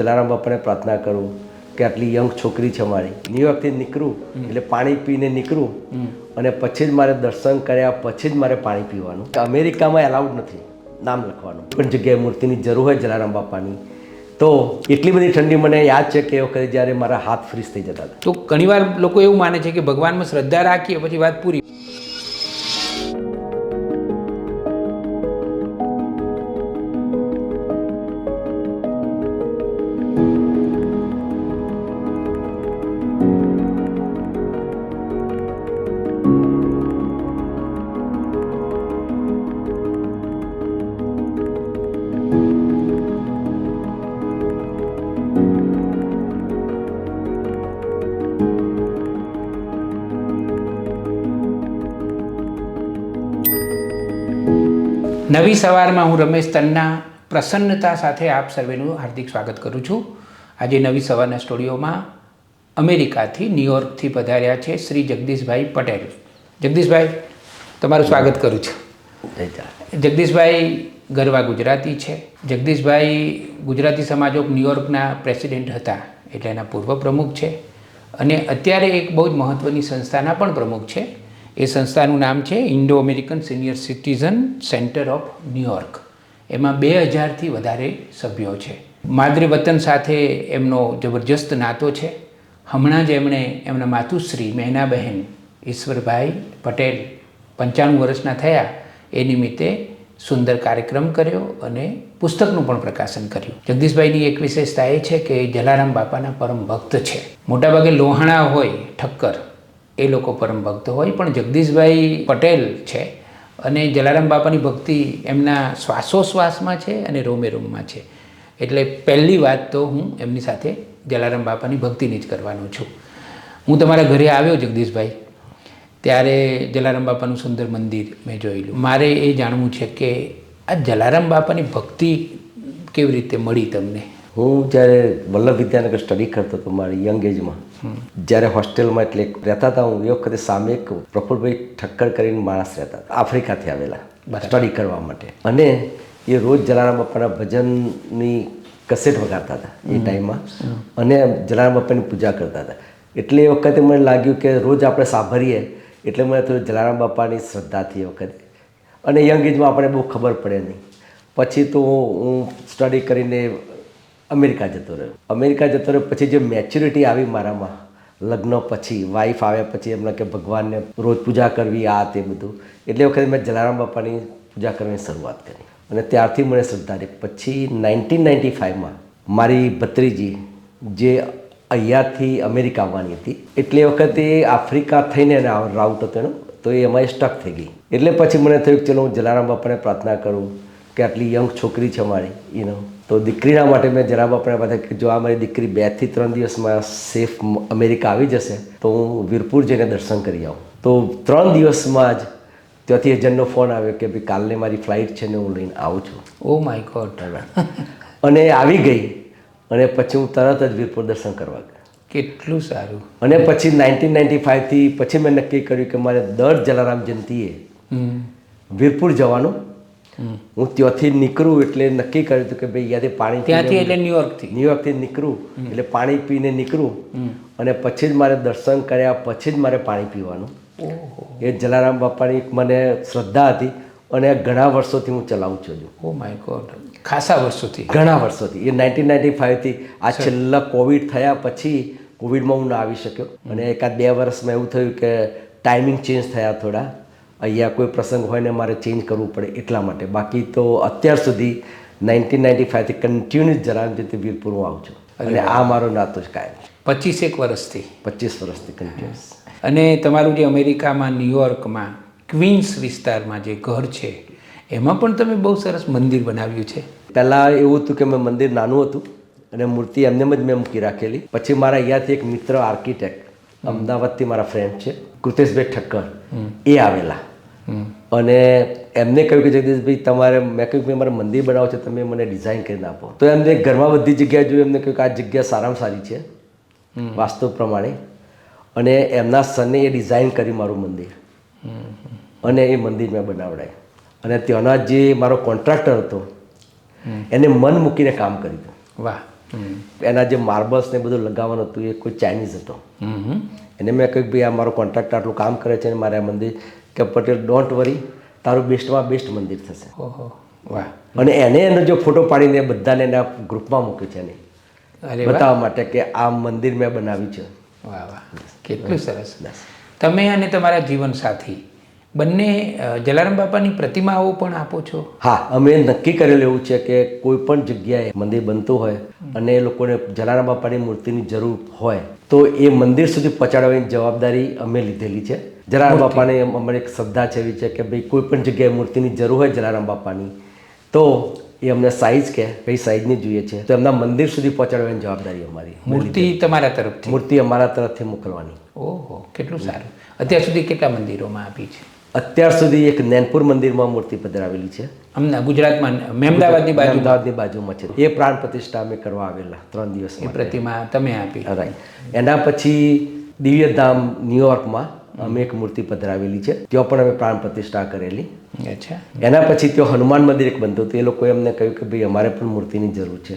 જલારામ બાપાને પ્રાર્થના કરું કે આટલી યંગ છોકરી છે મારી. ન્યુયોર્કથી નીકળું એટલે પાણી પીને નીકળું અને પછી જ મારે દર્શન કર્યા પછી જ મારે પાણી પીવાનું. અમેરિકામાં એલાઉડ નથી નામ લખવાનું. પણ જગ્યાએ મૂર્તિની જરૂર હોય જલારામ બાપાની તો એટલી બધી ઠંડી મને યાદ છે કે એ વખતે જ્યારે મારા હાથ ફ્રીઝ થઈ જતા હતા. તો ઘણીવાર લોકો એવું માને છે કે ભગવાનમાં શ્રદ્ધા રાખીએ પછી વાત પૂરી. નવી સવારમાં હું રમેશ તન્ના પ્રસન્નતા સાથે આપ સર્વેનું હાર્દિક સ્વાગત કરું છું. આજે નવી સવારના સ્ટુડિયોમાં અમેરિકાથી ન્યુયોર્કથી પધાર્યા છે શ્રી જગદીશભાઈ પટેલ. જગદીશભાઈ તમારું સ્વાગત કરું છું. જગદીશભાઈ ગરવા ગુજરાતી છે. જગદીશભાઈ ગુજરાતી સમાજોક ન્યુયોર્કના પ્રેસિડેન્ટ હતા એટલે એના પૂર્વ પ્રમુખ છે. અને અત્યારે એક બહુ જ મહત્ત્વની સંસ્થાના પણ પ્રમુખ છે. એ સંસ્થાનું નામ છે Indo American senior citizen centre of New York એમાં બે હજારથી વધારે સભ્યો છે. માદરે સાથે એમનો જબરજસ્ત નાતો છે. હમણાં જ એમણે એમના માતુશ્રી મહેનાબહેન ઈશ્વરભાઈ પટેલ પંચાણું વર્ષના થયા. એ નિમિત્તે સુંદર કાર્યક્રમ કર્યો અને પુસ્તકનું પણ પ્રકાશન કર્યું. જગદીશભાઈની એક વિશેષતા એ છે કે જલારામ બાપાના પરમ ભક્ત છે. મોટાભાગે લોહાણા હોય ઠક્કર, એ લોકો પરમ ભક્ત હોય, પણ જગદીશભાઈ પટેલ છે. અને જલારામ બાપાની ભક્તિ એમના શ્વાસોશ્વાસમાં છે અને રોમે રોમમાં છે. એટલે પહેલી વાત તો હું એમની સાથે જલારામ બાપાની ભક્તિની જ કરવાનો છું. હું તમારા ઘરે આવ્યો જગદીશભાઈ, ત્યારે જલારામ બાપાનું સુંદર મંદિર મેં જોયેલું. મારે એ જાણવું છે કે આ જલારામ બાપાની ભક્તિ કેવી રીતે મળી તમને? હું જ્યારે વલ્લભ વિદ્યાનગર સ્ટડી કરતો હતો મારી યંગ એજમાં જ્યારે હોસ્ટેલમાં એટલે રહેતા હતા હું એ વખતે સામે એક પ્રફુલભાઈ ઠક્કર કરીને માણસ રહેતા હતા આફ્રિકાથી આવેલા સ્ટડી કરવા માટે. અને એ રોજ જલારામ બાપાના ભજનની કસેટ વગાડતા હતા એ ટાઈમમાં. અને જલારામ બાપાની પૂજા કરતા હતા. એટલે એ વખતે મને લાગ્યું કે રોજ આપણે સાંભળીએ એટલે મને થોડું જલારામ બાપાની શ્રદ્ધાથી એ વખતે. અને યંગ એજમાં આપણે બહુ ખબર પડે નહીં. પછી તો હું સ્ટડી કરીને અમેરિકા જતો રહ્યો. અમેરિકા જતો રહ્યો, પછી જે મેચ્યુરિટી આવી મારામાં, લગ્ન પછી વાઈફ આવ્યા પછી એમને કે ભગવાનને રોજ પૂજા કરવી, આ તે બધું. એટલે વખતે મેં જલારામ બાપાની પૂજા કરવાની શરૂઆત કરી. અને ત્યારથી મને શ્રદ્ધા રહી. પછી નાઇન્ટીન નાઇન્ટી ફાઇવમાં મારી ભત્રીજી જે અહીંયાથી અમેરિકા આવવાની હતી, એટલે વખતે આફ્રિકા થઈને રાઉટ હતો એનો, તો એ એમાં સ્ટક થઈ ગઈ. એટલે પછી મને થયું કે ચલો હું જલારામ બાપાને પ્રાર્થના કરું. કે આટલી યંગ છોકરી છે મારી યુનો તો દીકરીના માટે મેં જરા બાપાને બધા જો આ મારી દીકરી બેથી ત્રણ દિવસમાં સેફ અમેરિકા આવી જશે તો હું વીરપુર જઈને દર્શન કરી આવું. તો ત્રણ દિવસમાં જ ત્યાંથી એજન્ટનો ફોન આવ્યો કે ભાઈ કાલને મારી ફ્લાઇટ છે ને હું લઈને આવું છું. ઓ માય ગોડ અને આવી ગઈ અને પછી હું તરત જ વીરપુર દર્શન કરવા કેટલું સારું. અને પછી નાઇન્ટીન નાઇન્ટી ફાઇવથી પછી મેં નક્કી કર્યું કે મારે દર જલારામ જયંતીએ વીરપુર જવાનું હું ત્યાંથી નીકળું એટલે નક્કી કર્યું હતું કે ભાઈ ત્યાંથી પાણી ત્યાંથી એટલે ન્યુયોર્કથી ન્યુયોર્કથી નીકળું એટલે પાણી પીને નીકળું. અને પછી જ મારે દર્શન કર્યા પછી જ મારે પાણી પીવાનું. એ જલારામ બાપાની મને શ્રદ્ધા હતી અને ઘણા વર્ષોથી હું ચલાવું છું ઓ માય ગોડ ખાસા વર્ષોથી. ઘણા વર્ષોથી. એ નાઇન્ટીન નાઇન્ટી ફાઇવથી આ છેલ્લા કોવિડ થયા પછી કોવિડમાં હું ના આવી શક્યો. અને એકાદ બે વર્ષમાં એવું થયું કે ટાઈમિંગ ચેન્જ થયા થોડા. અહીંયા કોઈ પ્રસંગ હોય ને મારે ચેન્જ કરવું પડે એટલા માટે. બાકી તો અત્યાર સુધી નાઇન્ટીન નાઇન્ટી ફાઇવથી કન્ટિન્યુઅસ જલારામ જયંતિ વીરપુર હું આવું છું. અને આ મારો નાતો જ કાયમ છે. પચીસેક વર્ષથી. પચીસ વર્ષથી કન્ટિન્યુઅસ અને તમારું જે અમેરિકામાં ન્યુયોર્કમાં ક્વીન્સ વિસ્તારમાં જે ઘર છે એમાં પણ તમે બહુ સરસ મંદિર બનાવ્યું છે? પહેલાં એવું હતું કે મેં મંદિર નાનું હતું અને મૂર્તિ એમને જ મેં મૂકી રાખેલી. પછી મારા અહીંયાથી એક મિત્ર આર્કિટેક્ટ અમદાવાદથી મારા ફ્રેન્ડ છે કૃતેશભાઈ ઠક્કર એ આવેલા. અને એમને કહ્યું કે જગદીશભાઈ તમારે મેં કહ્યું કે મારે મંદિર બનાવો છે તમે મને ડિઝાઇન કરીને આપો. તો એમને ઘરમાં બધી જગ્યાએ જોયું એમને કહ્યું કે આ જગ્યા સારામાં સારી છે વાસ્તુ પ્રમાણે. અને એમના સને એ ડિઝાઇન કરી મારું મંદિર. અને એ મંદિર મેં બનાવડાય. અને ત્યાંના જે મારો કોન્ટ્રાક્ટર હતો એને મન મૂકીને કામ કર્યું વાહ. એના જે માર્બલ્સ ને બધું લગાવવાનું હતું એ કોઈ ચાઇનીઝ હતો. એને મેં કહ્યું ભાઈ આ મારો કોન્ટ્રાક્ટ આટલું કામ કરે છે અને મારે આ મંદિર કે પટેલ ડોન્ટ વરી તારું બેસ્ટમાં બેસ્ટ મંદિર થશે. ઓહો. વાહ. અને એને એનો જો ફોટો પાડીને બધાને એના ગ્રુપમાં મૂક્યું છે એને. બતાવવા માટે કે આ મંદિર મેં બનાવ્યું છે. વાહ વાહ. કેટલું સરસ. તમે અને તમારા જીવન સાથી બંને જલારામ બાપાની પ્રતિમાઓ પણ આપો છો? હા અમે નક્કી કરેલું એવું છે કે કોઈ પણ જગ્યાએ મંદિર બનતું હોય અને એ લોકોને જલારામ બાપાની મૂર્તિની જરૂર હોય તો એ મંદિર સુધી પહોંચાડવાની જવાબદારી અમે લીધેલી છે. જલારામ બાપાને અમારી એક શ્રદ્ધા છે એવી છે કે ભાઈ કોઈ પણ જગ્યાએ મૂર્તિની જરૂર હોય જલારામ બાપાની તો એ અમને સાઈઝ કે કઈ સાઈઝની જોઈએ છે. તો એમના મંદિર સુધી પહોંચાડવાની જવાબદારી અમારી. મૂર્તિ તમારા તરફથી? મૂર્તિ અમારા તરફથી મોકલવાની. ઓહો કેટલું સારું. અત્યાર સુધી કેટલા મંદિરોમાં આપી છે? અત્યાર સુધી એક નૈનપુર મંદિરમાં મૂર્તિ પધરાવેલી છે. અમદાવાદ ગુજરાતમાં મહેમદાવાદની બાજુ અમદાવાદની બાજુમાં છે. એ પ્રાણ પ્રતિષ્ઠા અમે કરવા આવેલા ત્રણ દિવસ એ પ્રતિમા તમે આપી. રાઈટ એના પછી દિવ્યધામ ન્યુયોર્કમાં અમે એક મૂર્તિ પધરાવેલી છે. ત્યાં પણ અમે પ્રાણ પ્રતિષ્ઠા કરેલી. એના પછી ત્યાં હનુમાન મંદિર એક બનતું હતું. એ લોકોએ અમને કહ્યું કે ભાઈ અમારે પણ મૂર્તિની જરૂર છે.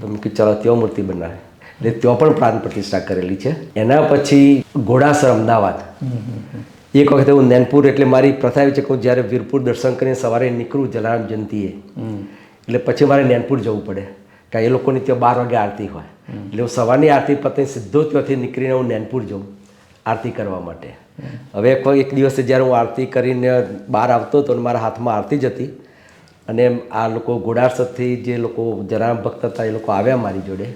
તો મેં કીધું ચાલો ત્યાં મૂર્તિ બનાવે. એટલે ત્યાં પણ પ્રાણ પ્રતિષ્ઠા કરેલી છે. એના પછી ઘોડાસર અમદાવાદ. એક વખતે હું નૈનપુર એટલે મારી પ્રથા એવી છે કે હું જ્યારે વીરપુર દર્શન કરીને સવારે નીકળું જલારામ જયંતીએ એટલે પછી મારે નૈનપુર જવું પડે. કારણ એ લોકોની ત્યાં બાર વાગે આરતી હોય. એટલે હું સવારની આરતી પતે સીધો ત્યાંથી નીકળીને હું નૈનપુર જાઉં. આરતી કરવા માટે. હવે કોઈ એક દિવસે જ્યારે હું આરતી કરીને બહાર આવતો હતો અને મારા હાથમાં આરતી જ હતી અને આ લોકો ઘોડાસરથી જે લોકો જરામ ભક્ત હતા એ લોકો આવ્યા મારી જોડે.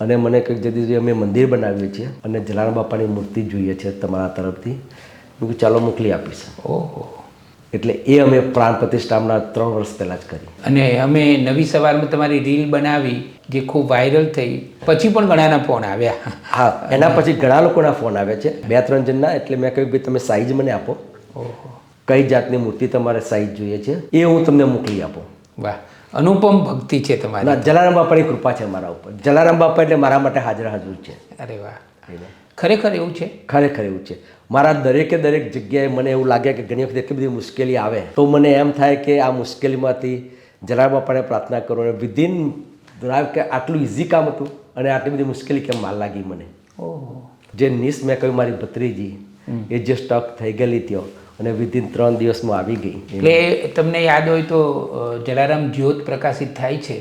અને મને કંઈક જદી અમે મંદિર બનાવીએ છીએ અને જલારામ બાપાની મૂર્તિ જોઈએ છે તમારા તરફથી. હું ચાલો મોકલી આપીશ. ઓહો. એટલે એ અમે પ્રાણ પ્રતિષ્ઠાના ત્રણ વર્ષ પહેલાં જ કરી. અને અમે નવી સવારમાં તમારી રીલ બનાવી જે ખૂબ વાયરલ થઈ પછી પણ ઘણાના ફોન આવ્યા. હા એના પછી ઘણા લોકોના ફોન આવ્યા છે. બે ત્રણ જણના એટલે મેં કહ્યું ભાઈ તમે સાઈઝ મને આપો. કઈ જાતની મૂર્તિ તમારે સાઈઝ જોઈએ છે એ હું તમને મોકલી આપું. વાહ. અનુપમ ભક્તિ છે તમારી. જલારામ બાપાની કૃપા છે મારા ઉપર. જલારામ બાપા એટલે મારા માટે હાજર હાજર છે. અરે વાહ. ખરેખર એવું છે? ખરેખર એવું છે. મારા દરેકે દરેક જગ્યાએ મને એવું લાગે કે ઘણી વખત એટલી બધી મુશ્કેલી આવે. તો મને એમ થાય કે આ મુશ્કેલીમાંથી જરા બાપાને પ્રાર્થના કરો અને વિધિન કે આટલું ઇઝી કામ હતું અને આટલી બધી મુશ્કેલી કેમ માલ લાગી મને? ઓહો. જે નિસ મેં કહ્યું મારી ભત્રીજી એ જે સ્ટક થઈ ગયેલી ત્યો અને વિધિન ત્રણ દિવસમાં આવી ગઈ. એટલે તમને યાદ હોય તો જલારામ જ્યોત પ્રકાશિત થાય છે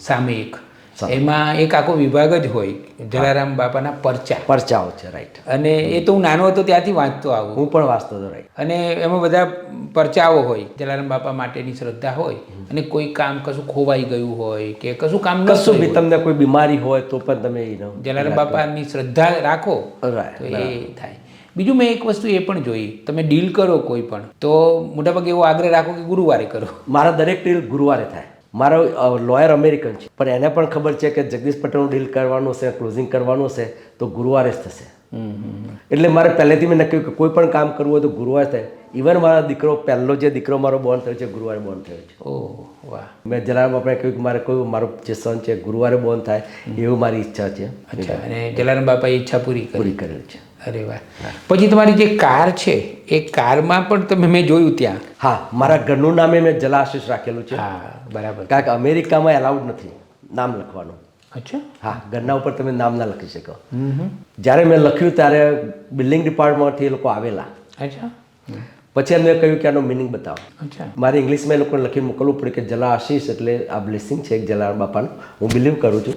સામે એક. એમાં એક આખો વિભાગ જ હોય જલારામ બાપાના પરચા. પરચાઓ છે રાઈટ અને એ તો હું નાનો હતો ત્યાંથી વાંચતો આવું. હું પણ વાંચતો હતો રાઈટ અને એમાં બધા પરચાઓ હોય જલારામ બાપા માટેની શ્રદ્ધા હોય અને કોઈ કામ કશું ખોવાઈ ગયું હોય કે કશું કામ કશું બી તમને કોઈ બીમારી હોય તો પણ તમે. જલારામ બાપાની શ્રદ્ધા રાખો તો એ થાય. બીજું મેં એક વસ્તુ એ પણ જોઈ તમે ડીલ કરો કોઈ પણ તો મોટાભાગે એવો આગ્રહ રાખો કે ગુરુવારે કરો. મારા દરેક ડીલ ગુરુવારે થાય. મારો લોયર અમેરિકન છે. પણ એને પણ ખબર છે કે જગદીશ પટેલનું ડીલ કરવાનું છે ક્લોઝિંગ કરવાનું છે તો ગુરુવારે જ થશે. એટલે મારે પહેલેથી મેં નક્કી કે કોઈ પણ કામ કરવું હોય તો ગુરુવારે થાય. ઇવન મારા દીકરો પહેલો જે દીકરો મારો બોર્ન થયો છે ગુરુવારે બોર્ન થયો છે. ઓ વાહ. મેં જલારામ બાપાએ કહ્યું કે મારે કોઈ મારો જે સન છે ગુરુવારે બોર્ન થાય એવું મારી ઈચ્છા છે. અને જલારામ બાપાએ ઈચ્છા પૂરી પૂરી કરેલ છે. અરે વાહ પછી તમારી જે કાર છે એ કારમાં પણ તમે મેં જોયું ત્યાં? હા મારા ઘરનું નામે મેં જલાશીષ રાખેલું છે. હા બરાબર. કારણ કે અમેરિકામાં એલાઉડ નથી નામ લખવાનું. અચ્છા. હા ઘરના ઉપર તમે નામ ના લખી શકો. જ્યારે મેં લખ્યું ત્યારે બિલ્ડિંગ ડિપાર્ટમેન્ટથી એ લોકો આવેલા. અચ્છા. પછી એમને કહ્યું કે આનો મિનિંગ બતાવો. અચ્છા. મારે ઇંગ્લિશમાં એ લોકોને લખી મોકલવું પડે કે જલા આશીષ એટલે આ બ્લેસિંગ છે એક જલા બાપાનું. હું બિલીવ કરું છું.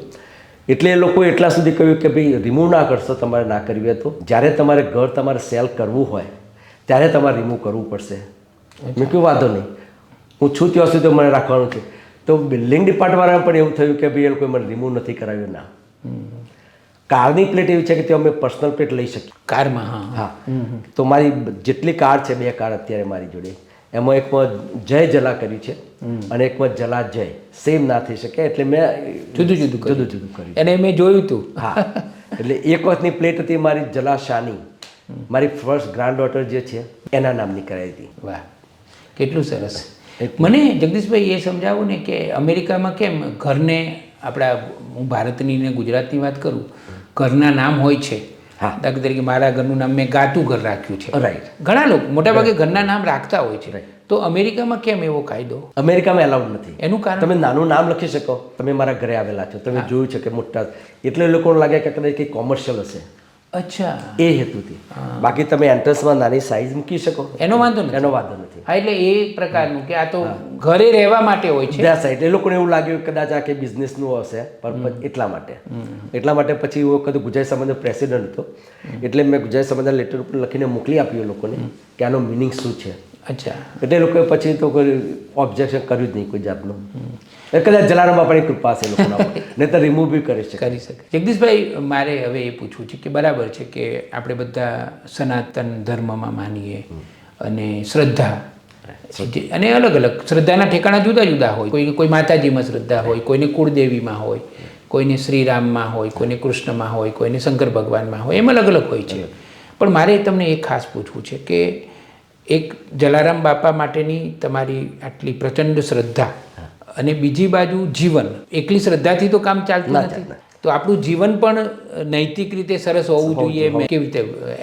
એટલે એ લોકોએ એટલા સુધી કહ્યું કે ભાઈ રિમૂવ ના કરશો તમારે ના કરવી હોય તો. જ્યારે તમારે ઘર તમારે સેલ કરવું હોય ત્યારે તમારે રિમૂવ કરવું પડશે. મેં કહ્યું વાંધો નહીં. હું છું ત્યાં સુધી મને રાખવાનું છે. તો બિલ્ડિંગ ડિપાર્ટમેન્ટમાં પણ એવું થયું કે ભાઈ એ લોકોએ મને રિમૂવ નથી કરાવ્યું. ના. કારની પ્લેટ એવી છે કે ત્યાં અમે પર્સનલ પ્લેટ લઈ શકીએ. કારમાં હા. હા. તો મારી જેટલી કાર છે બે કાર અત્યારે મારી જોડે. એમાં એકમાં જય જલા કરી છે અને એકમાં જલા જય. સેમ ના થઈ શકે એટલે મેં જુદું જુદું. જુદું જુદું કર્યું. અને મેં જોયું હતું હા. એટલે એક વખતની પ્લેટ હતી મારી જલા શાની. મારી ફર્સ્ટ ગ્રાન્ડ ડોટર જે છે એના નામની કરાવી હતી. વાહ. કેટલું સરસ. મને જગદીશભાઈ એ સમજાવો ને કે અમેરિકામાં કેમ ઘરને આપણા હું ભારતની ને ગુજરાતની વાત કરું ઘરના નામ હોય છે. દાખલા તરીકે મારા ઘરનું નામ મેં ગાતું ઘર રાખ્યું છે. રાઈટ ઘણા લોકો મોટાભાગે ઘરના નામ રાખતા હોય છે. તો અમેરિકામાં કેમ એવો કાયદો? અમેરિકામાં એલાઉડ નથી. એનું કારણ? તમે નાનું નામ લખી શકો. તમે મારા ઘરે આવેલા છો. તમે જોયું છે કે મોટા એટલે લોકોને લાગે કે કદાચ કંઈ કોમર્શિયલ હશે. અચ્છા. એ હેતુથી બાકી તમે એન્ટ્રન્સમાં નાની સાઈઝ મૂકી શકો. એનો વાંધો નથી. એનો વાંધો નથી. હા એટલે એ પ્રકારનું કે આ તો ઘરે રહેવા માટે હોય છે. સાઈડ એ લોકોને એવું લાગ્યું કે કદાચ આ કે બિઝનેસનું હશે પણ એટલા માટે. એટલા માટે પછી એ વખત ગુજરાત સમાજનો પ્રેસિડન્ટ હતો. એટલે મેં ગુજરાત સમાજના લેટર ઉપર લખીને મોકલી આપ્યું લોકોને કે આનો મિનિંગ શું છે. અચ્છા. એટલે લોકોએ પછી તો કોઈ ઓબ્જેક્શન કર્યું જ નહીં કોઈ જાતનું. કદાચ જલારામ બાપાની કૃપા છે લોકોના નહીં તો રિમૂવ બી કરી શકે. કરી શકે. જગદીશભાઈ મારે હવે એ પૂછવું છે કે બરાબર છે કે આપણે બધા સનાતન ધર્મમાં માનીએ અને શ્રદ્ધા. અને અલગ અલગ શ્રદ્ધાના ઠેકાણા જુદા જુદા હોય. કોઈ કોઈ માતાજીમાં શ્રદ્ધા હોય કોઈને કુળદેવીમાં હોય કોઈને શ્રીરામમાં હોય કોઈને કૃષ્ણમાં હોય કોઈને શંકર ભગવાનમાં હોય એમ અલગ અલગ હોય છે. પણ મારે તમને એ ખાસ પૂછવું છે કે એક જલારામ બાપા માટેની તમારી આટલી પ્રચંડ શ્રદ્ધા અને બીજી બાજુ જીવન. એકલી શ્રદ્ધાથી તો કામ ચાલતું નથી. તો આપણું જીવન પણ નૈતિક રીતે સરસ હોવું જોઈએ. મેં કેવી રીતે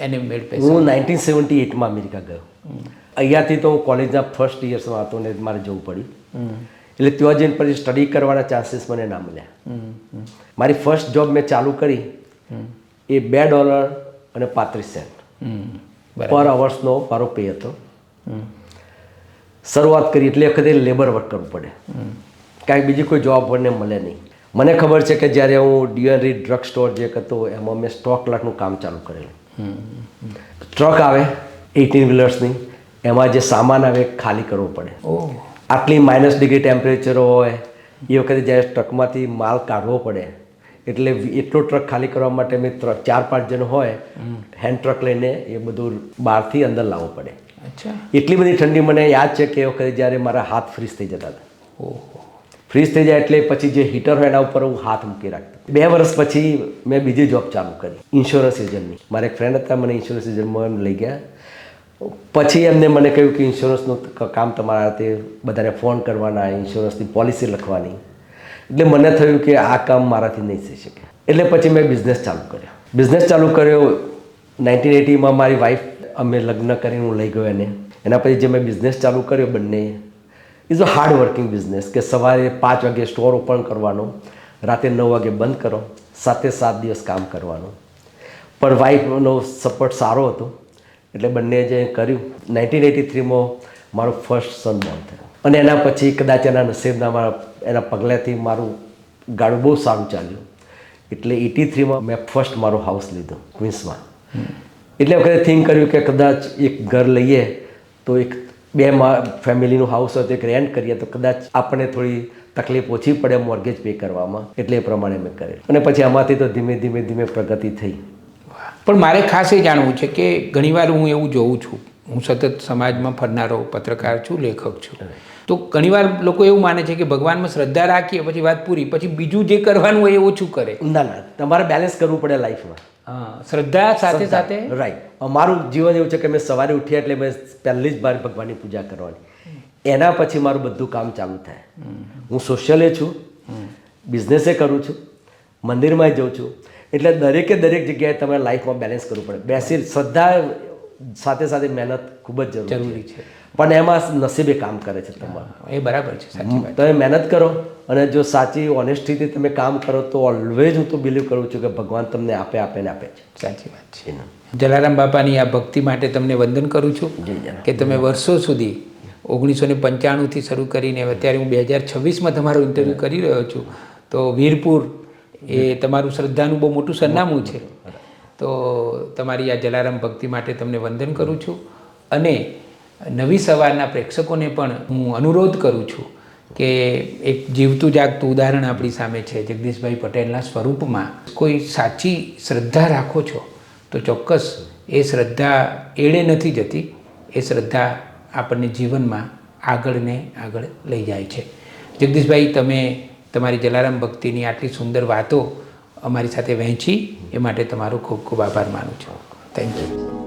એને મેળ હું નાઇન્ટીન સેવન્ટી એટમાં અમેરિકા ગયો. અહીંયાથી તો હું કોલેજના ફર્સ્ટ યર્સમાં હતો ને મારે જવું પડ્યું. એટલે ત્યાં જઈને પછી સ્ટડી કરવાના ચાન્સીસ મને ના મળ્યા. મારી ફર્સ્ટ જોબ મેં ચાલુ કરી. એ બે ડોલર અને પાંત્રીસ સેન્ટ. પર અવર્સનો મારો પે હતો. શરૂઆત કરી એટલે એ વખતે લેબર વર્ક કરવું પડે. કાંઈ બીજી કોઈ જોબ મને મળે નહીં. મને ખબર છે કે જ્યારે હું ડીએનરી ડ્રગ સ્ટોર જે હતો એમાં મેં સ્ટોક લાખનું કામ ચાલુ કરેલું. ટ્રક આવે એટીન વ્હીલર્સની એમાં જે સામાન આવે ખાલી કરવો પડે. આટલી માઇનસ ડિગ્રી ટેમ્પરેચર હોય એ વખતે જ્યારે ટ્રકમાંથી માલ કાઢવો પડે એટલે એટલો ટ્રક ખાલી કરવા માટે મેં ચાર પાંચ જણ હોય હેન્ડ ટ્રક લઈને એ બધું બહારથી અંદર લાવવું પડે. એટલી બધી ઠંડી મને યાદ છે કે એ વખતે જ્યારે મારા હાથ ફ્રીઝ થઈ જતા હતા. ફ્રીઝ થઈ જાય એટલે પછી જે હીટર હોય એના ઉપર હું હાથ મૂકી રાખતો. બે વર્ષ પછી મેં બીજી જોબ ચાલુ કરી ઇન્સ્યોરન્સ એજન્ટની મારા એક ફ્રેન્ડ હતા મને ઇન્સ્યોરન્સ એજન્ટમાં એમ લઈ ગયા. પછી એમને મને કહ્યું કે ઇન્સ્યોરન્સનું કામ તમારા તે બધાને ફોન કરવાના ઇન્સ્યોરન્સની પોલિસી લખવાની. એટલે મને થયું કે આ કામ મારાથી નહીં થઈ શકે. એટલે પછી મેં બિઝનેસ ચાલુ કર્યો. બિઝનેસ ચાલુ કર્યો નાઇન્ટીન એટીમાં મારી વાઈફ અમે લગ્ન કરીને હું લઈ ગયો એને. એના પછી જે મેં બિઝનેસ ચાલુ કર્યો બંને is a hard working business કે સવારે પાંચ વાગે સ્ટોર ઓપન કરવાનો, રાતે નવ વાગે બંધ કરો સાતે સાત દિવસ કામ કરવાનું. પણ વાઈફનો સપોર્ટ સારો હતો, એટલે બંને જે કર્યું નાઇન્ટીન એટી થ્રીમાં મારો ફર્સ્ટ સન બોર્ન થયો. અને એના પછી કદાચ એના નસીબના મારા, એના પગલાંથી મારું ગાડું બહુ સારું ચાલ્યું. એટલે એટી થ્રીમાં મેં ફર્સ્ટ મારો હાઉસ લીધો ક્વિન્સમાં એટલે વખતે થિંક કર્યું કે કદાચ એક ઘર લઈએ તો એક બે ફેમિલીનું હાઉસ હોય તો એક રેન્ટ કરીએ તો કદાચ આપણને થોડી તકલીફ ઓછી પડે મોર્ગેજ પે કરવામાં. એટલે એ પ્રમાણે મેં કરેલું અને પછી આમાંથી તો ધીમે ધીમે ધીમે પ્રગતિ થઈ. પણ મારે ખાસ એ જાણવું છે કે ઘણીવાર હું એવું જોઉં છું હું સતત સમાજમાં ફરનારો પત્રકાર છું લેખક છું. તો ઘણીવાર લોકો એવું માને છે કે ભગવાનમાં શ્રદ્ધા રાખીએ પછી વાત પૂરી પછી બીજું જે કરવાનું હોય એ ઓછું કરે. ના ના તમારે બેલેન્સ કરવું પડે લાઈફમાં શ્રદ્ધા સાથે સાથે? રાઈટ મારું જીવન એવું છે કે મેં સવારે ઉઠ્યા એટલે મેં પહેલી જ બાર ભગવાનની પૂજા કરવાની. એના પછી મારું બધું કામ ચાલુ થાય. હું સોશિયલે છું. બિઝનેસે કરું છું. મંદિરમાં જઉં છું. એટલે દરેકે દરેક જગ્યાએ તમારે લાઈફમાં બેલેન્સ કરવું પડે. બેસી શ્રદ્ધા સાથે સાથે મહેનત ખૂબ જ જરૂરી છે. પણ એમાં નસીબે કામ કરે છે તમારું. એ બરાબર છે. તમે મહેનત કરો. અને જો સાચી ઓનેસ્ટીથી તમે કામ કરો તો ઓલવેઝ હું તો બિલીવ કરું છું કે ભગવાન તમને આપે આપે ને આપે છે. સાચી વાત છે. જલારામ બાપાની આ ભક્તિ માટે તમને વંદન કરું છું કે તમે વર્ષો સુધી ઓગણીસો ને પંચાણુંથી શરૂ કરીને અત્યારે હું બે હજાર છવ્વીસમાં તમારો ઇન્ટરવ્યૂ કરી રહ્યો છું. તો વીરપુર એ તમારું શ્રદ્ધાનું બહુ મોટું સરનામું છે. તો તમારી આ જલારામ ભક્તિ માટે તમને વંદન કરું છું. અને નવી સવારના પ્રેક્ષકોને પણ હું અનુરોધ કરું છું કે એક જીવતું જાગતું ઉદાહરણ આપણી સામે છે, જગદીશભાઈ પટેલના સ્વરૂપમાં. કોઈ સાચી શ્રદ્ધા રાખો છો, તો ચોક્કસ એ શ્રદ્ધા એળે નથી જતી, એ શ્રદ્ધા આપણને જીવનમાં આગળ ને આગળ લઈ જાય છે. જગદીશભાઈ, તમે તમારી જલારામ ભક્તિની આટલી સુંદર વાતો અમારી સાથે વહેંચી, એ માટે તમારો ખૂબ ખૂબ આભાર માનું છું. Thank you